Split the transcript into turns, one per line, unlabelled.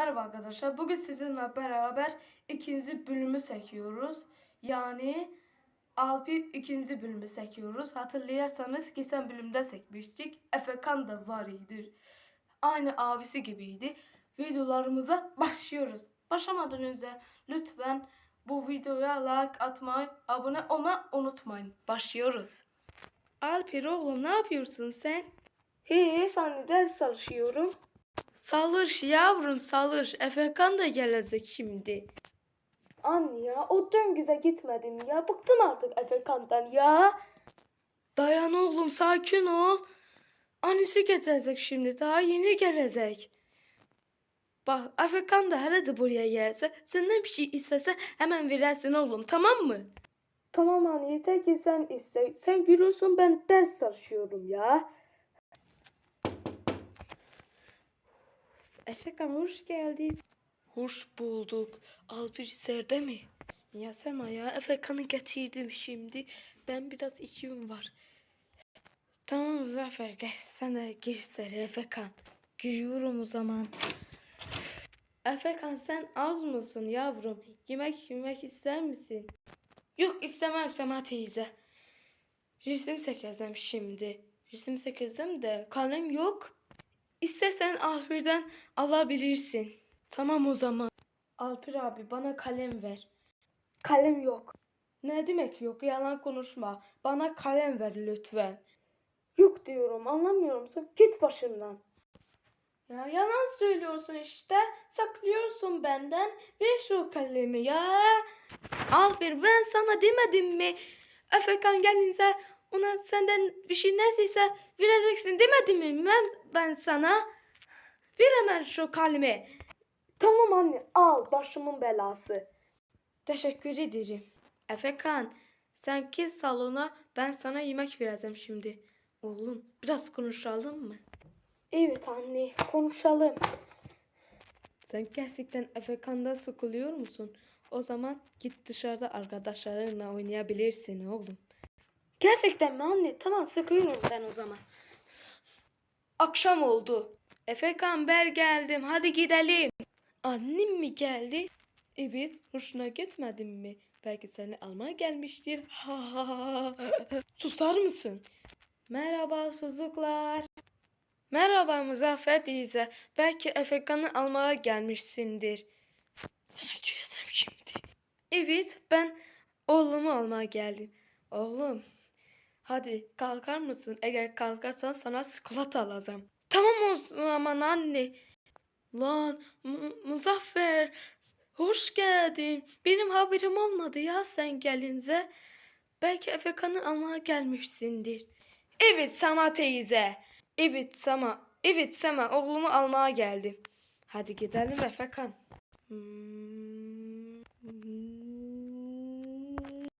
Merhaba arkadaşlar. Bugün sizinle beraber ikinci bölümü çekiyoruz. Yani Alpi ikinci bölümü çekiyoruz. Hatırlarsanız geçen bölümde çekmiştik. Efekan da var idi. Aynı abisi gibiydi. Videolarımıza başlıyoruz. Başlamadan önce lütfen bu videoya like atmayı, abone olmayı unutmayın. Başlıyoruz. Alper oğlum ne yapıyorsun sen? Hiç anne ders çalışıyorum. Salır yavrum salır. Efekan da gelecek şimdi. Anne ya o döngüze gitmedim ya. Bıktım artık Efekan'dan ya. Dayan oğlum sakin ol. Annesi gelecek şimdi daha yeni gelecek. Bak Efekan da hele de buraya gelse senden bir şey istese hemen verirsin oğlum tamam mı? Tamam anne yeter ki sen iste. Sen gülüyorsun ben ders çalışıyorum ya. Efekan hoş geldin. Hoş bulduk. Alpir içeride mi? Ya Sema ya Efekan'ı getirdim şimdi. Ben biraz içim var. Tamam Zafer gel sen de gir içeri Efekan. Giriyorum o zaman. Efekan sen az mısın yavrum? Yemek yemek ister misin? Yok istemem Sema teyze. Resim çekeceğim şimdi. Resim çekeceğim de kalem yok. İstersen Alpir'den alabilirsin. Tamam o zaman. Alpir abi bana kalem ver. Kalem yok. Ne demek yok? Yalan konuşma. Bana kalem ver lütfen. Yok diyorum anlamıyor musun? Git başımdan. Ya yalan söylüyorsun işte. Saklıyorsun benden. Ver şu kalemi ya. Alpir ben sana demedim mi? Efekan gelince ona senden bir şey neredeyse vereceksin demedim mi ben, ben sana? Ver hemen şu kalemi. Tamam anne al başımın belası. Teşekkür ederim. Efekan sen git salona ben sana yemek vereceğim şimdi. Oğlum biraz konuşalım mı? Evet anne konuşalım. Sen gerçekten Efekan'dan sıkılıyor musun? O zaman git dışarıda arkadaşlarınla oynayabilirsin oğlum. Gerçekten mi anne? Tamam sıkıyorum ben o zaman. Akşam oldu. Efekan ben geldim hadi gidelim. Annem mi geldi? Evet hoşuna gitmedin mi? Belki seni almaya gelmiştir. Ha ha ha. Susar mısın? Merhaba çocuklar. Merhaba Muzaffer teyze. Belki Efekan'ı almaya gelmişsindir. Seni duyasam şimdi. Evet ben oğlumu almaya geldim. Oğlum hadi kalkar mısın? Eğer kalkarsan sana çikolata alacağım. Tamam o zaman anne. Lan Mu- Muzaffer hoş geldin. Benim haberim olmadı ya sen gelince. Belki Efekan'ı almaya gelmişsindir. Evet Sama teyze. Evet Sama. Evet Sama oğlumu almaya geldim. Hadi gidelim Efekan. Hmm.